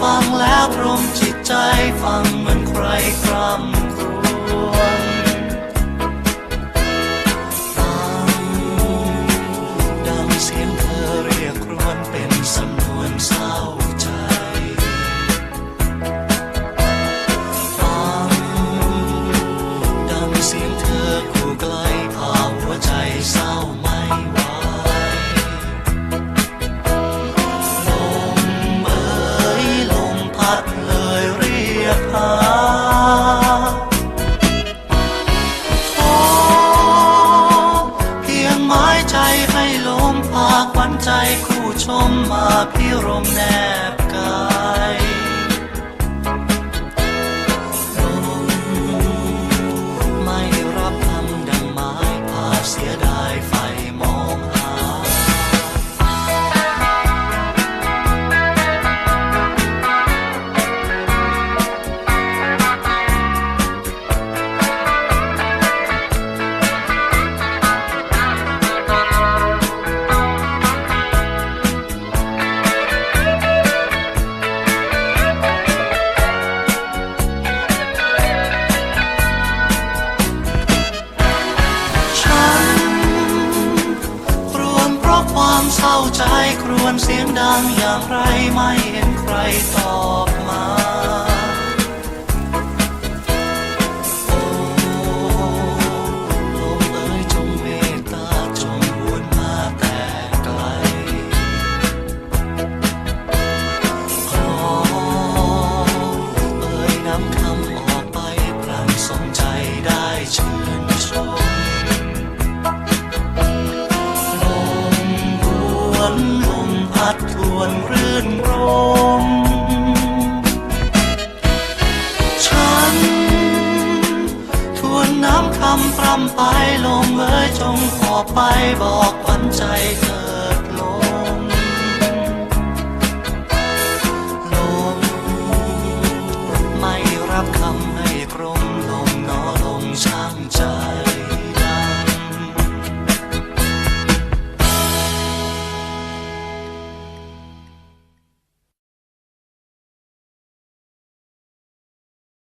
ฟังแล้วพรมจิตใจฟังเหมือนใครคร่ำ ควันใจคู่ชมมาพิรมแนบกาย ความเศร้าใจครวญเสียงดังอย่างไรไม่เห็นใครตอบ ดทวนรื่นรม ฉัน ทวนน้ำคำพร่ำไปลมเอ่ยจงขอไปบอกขวัญใจเธอ